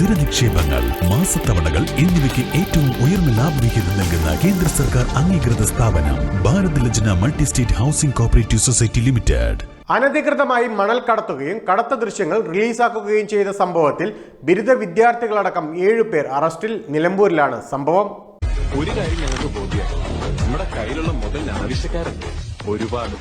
സ്ഥിര നിക്ഷേപങ്ങൾ മാസത്തവണകൾ എന്നിവയ്ക്ക് ഏറ്റവും ഉയർന്ന ലാഭവിഹിതം നൽകുന്ന കേന്ദ്ര സർക്കാർ അംഗീകൃത സ്ഥാപനം Bharat Lajna multi state housing cooperative society limited. അനധികൃതമായി മണൽ കടത്തുകയും കടത്ത ദൃശ്യങ്ങൾ റിലീസാക്കുകയും ചെയ്ത സംഭവത്തിൽ ബിരുദ വിദ്യാർത്ഥികളടക്കം ഏഴു പേർ അറസ്റ്റിൽ നിലമ്പൂരിലാണ് സംഭവം. ഒരു കാര്യം ഞങ്ങൾക്ക് ബോധ്യമാണ് നമ്മുടെ കയ്യിലുള്ള മുതൽ ആവശ്യക്കാരുണ്ട് ഒരുപാട്.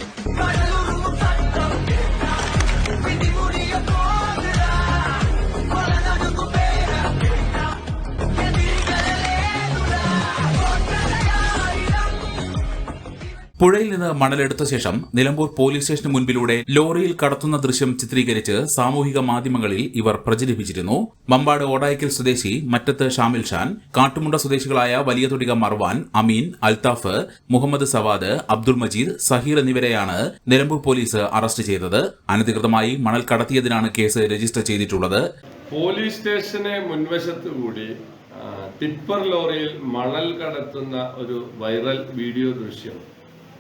പുഴയിൽ നിന്ന് മണലെടുത്ത ശേഷം നിലമ്പൂർ പോലീസ് സ്റ്റേഷന് മുൻപിലൂടെ ലോറിയിൽ കടത്തുന്ന ദൃശ്യം ചിത്രീകരിച്ച് സാമൂഹിക മാധ്യമങ്ങളിൽ ഇവർ പ്രചരിപ്പിച്ചിരുന്നു. മമ്പാട് ഓടായിക്കൽ സ്വദേശി മറ്റത്ത് ഷാമിൽ ഷാൻ കാട്ടുമുണ്ട സ്വദേശികളായ വലിയ തൊടിക മർവാൻ അമീൻ അൽത്താഫ് മുഹമ്മദ് സവാദ് അബ്ദുൾ മജീദ് സഹീർ എന്നിവരെയാണ് നിലമ്പൂർ പോലീസ് അറസ്റ്റ് ചെയ്തത്. അനധികൃതമായി മണൽ കടത്തിയതിനാണ് കേസ് രജിസ്റ്റർ ചെയ്തിട്ടുള്ളത്. പോലീസ് സ്റ്റേഷന് മുൻവശത്ത് കൂടി ടിപ്പർ ലോറിയിൽ മണൽ കടത്തുന്ന ഒരു വൈറൽ വീഡിയോ ദൃശ്യം.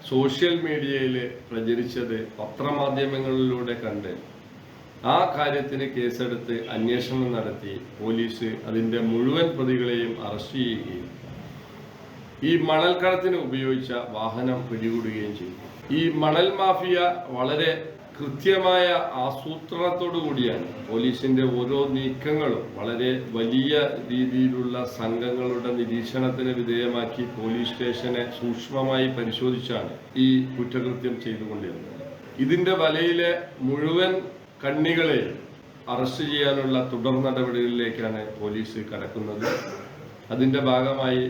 സോഷ്യൽ മീഡിയയിൽ പ്രചരിച്ചത് പത്രമാധ്യമങ്ങളിലൂടെ കണ്ട് ആ കാര്യത്തിന് കേസെടുത്ത് അന്വേഷണം നടത്തി പോലീസ് അതിന്റെ മുഴുവൻ പ്രതികളെയും അറസ്റ്റ് ചെയ്യുകയും ഈ മണൽക്കടത്തിന് ഉപയോഗിച്ച വാഹനം പിടികൂടുകയും ചെയ്തു. ഈ മണൽ മാഫിയ വളരെ കൃത്യമായ ആസൂത്രണത്തോടു കൂടിയാണ് പോലീസിന്റെ ഓരോ നീക്കങ്ങളും വളരെ വലിയ രീതിയിലുള്ള സംഘങ്ങളുടെ നിരീക്ഷണത്തിന് വിധേയമാക്കി പോലീസ് സ്റ്റേഷനെ സൂക്ഷ്മമായി പരിശോധിച്ചാണ് ഈ കുറ്റകൃത്യം ചെയ്തുകൊണ്ടിരുന്നത്. ഇതിന്റെ വലയിലെ മുഴുവൻ കണ്ണികളെ അറസ്റ്റ് ചെയ്യാനുള്ള തുടർ നടപടികളിലേക്കാണ് പോലീസ് കടക്കുന്നത്. അതിന്റെ ഭാഗമായി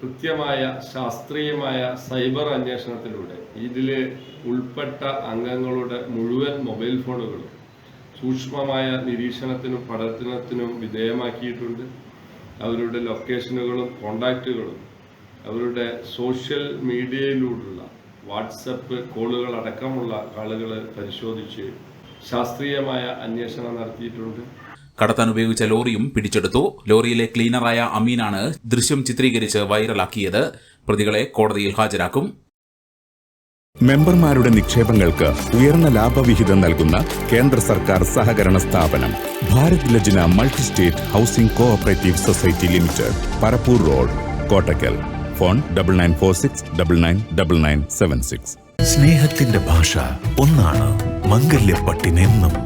കൃത്യമായ ശാസ്ത്രീയമായ സൈബർ അന്വേഷണത്തിലൂടെ ഇതിൽ ഉൾപ്പെട്ട അംഗങ്ങളുടെ മുഴുവൻ മൊബൈൽ ഫോണുകളും സൂക്ഷ്മമായ നിരീക്ഷണത്തിനും പഠനത്തിനും വിധേയമാക്കിയിട്ടുണ്ട്. അവരുടെ ലൊക്കേഷനുകളും കോണ്ടാക്റ്റുകളും അവരുടെ സോഷ്യൽ മീഡിയയിലൂടെയുള്ള വാട്സപ്പ് കോളുകൾ അടക്കമുള്ള ആളുകൾ പരിശോധിച്ച് ശാസ്ത്രീയമായ അന്വേഷണം നടത്തിയിട്ടുണ്ട്. കടത്താൻ ഉപയോഗിച്ച ലോറിയും പിടിച്ചെടുത്തു. ലോറിയിലെ ക്ലീനറായ അമീനാണ് ദൃശ്യം ചിത്രീകരിച്ച് വൈറലാക്കിയത്. പ്രതികളെ കോടതിയിൽ ഹാജരാക്കും. മെമ്പർമാരുടെ നിക്ഷേപങ്ങൾക്ക് ഉയർന്ന ലാഭവിഹിതം നൽകുന്ന കേന്ദ്ര സർക്കാർ സഹകരണ സ്ഥാപനം Bharat Lajna multi state housing cooperative society limited Parappur road Kottakkal phone double nine four six double nine double nine seven six സ്നേഹത്തിന്റെ ഭാഷ ഒന്നാണ് മംഗല്യപ്പട്ടിനെന്നും.